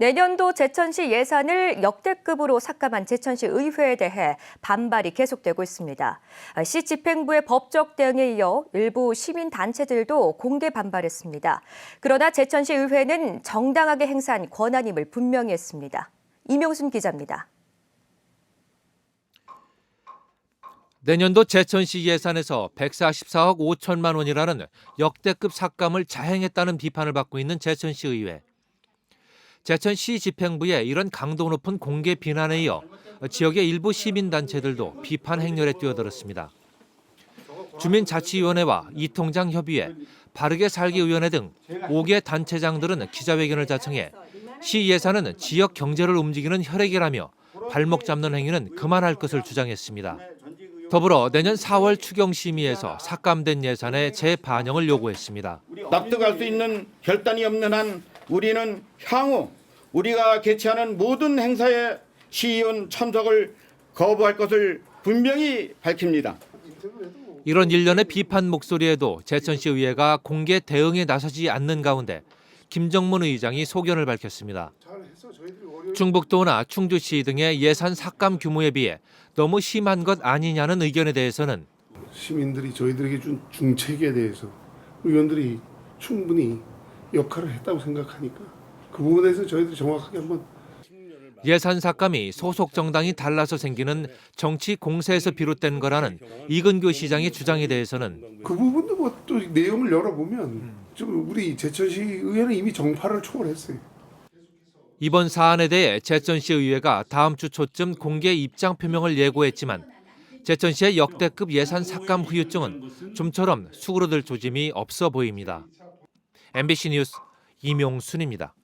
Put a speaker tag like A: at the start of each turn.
A: 내년도 제천시 예산을 역대급으로 삭감한 제천시 의회에 대해 반발이 계속되고 있습니다. 시 집행부의 법적 대응에 이어 일부 시민 단체들도 공개 반발했습니다. 그러나 제천시 의회는 정당하게 행사한 권한임을 분명히 했습니다. 이명순 기자입니다.
B: 내년도 제천시 예산에서 144억 5천만 원이라는 역대급 삭감을 자행했다는 비판을 받고 있는 제천시 의회. 제천시 집행부의 이런 강도 높은 공개 비난에 이어 지역의 일부 시민단체들도 비판 행렬에 뛰어들었습니다. 주민자치위원회와 이통장협의회, 바르게 살기 위원회 등 5개 단체장들은 기자회견을 자청해 시 예산은 지역 경제를 움직이는 혈액이라며 발목 잡는 행위는 그만할 것을 주장했습니다. 더불어 내년 4월 추경 심의에서 삭감된 예산의 재반영을 요구했습니다.
C: 납득할 수 있는 결단이 없는 한 우리는 향후 우리가 개최하는 모든 행사에 시의원 참석을 거부할 것을 분명히 밝힙니다.
B: 이런 일련의 비판 목소리에도 제천시 의회가 공개 대응에 나서지 않는 가운데 김정문 의장이 소견을 밝혔습니다. 충북도나 충주시 등의 예산 삭감 규모에 비해 너무 심한 것 아니냐는 의견에 대해서는
D: 시민들이 저희들에게 준 중책에 대해서 의원들이 충분히 역할을 했다고 생각하니까 그 부분에서 저희들이 정확하게 한번
B: 예산 삭감이 소속 정당이 달라서 생기는 정치 공세에서 비롯된 거라는 이근교 시장의 주장에 대해서는
D: 그 부분도 뭐 또 내용을 열어보면 좀 우리 제천시 의회는 이미 정파를 초월했어요.
B: 이번 사안에 대해 제천시 의회가 다음 주 초쯤 공개 입장 표명을 예고했지만 제천시의 역대급 예산 삭감 후유증은 좀처럼 수그러들 조짐이 없어 보입니다. MBC 뉴스 이명순입니다.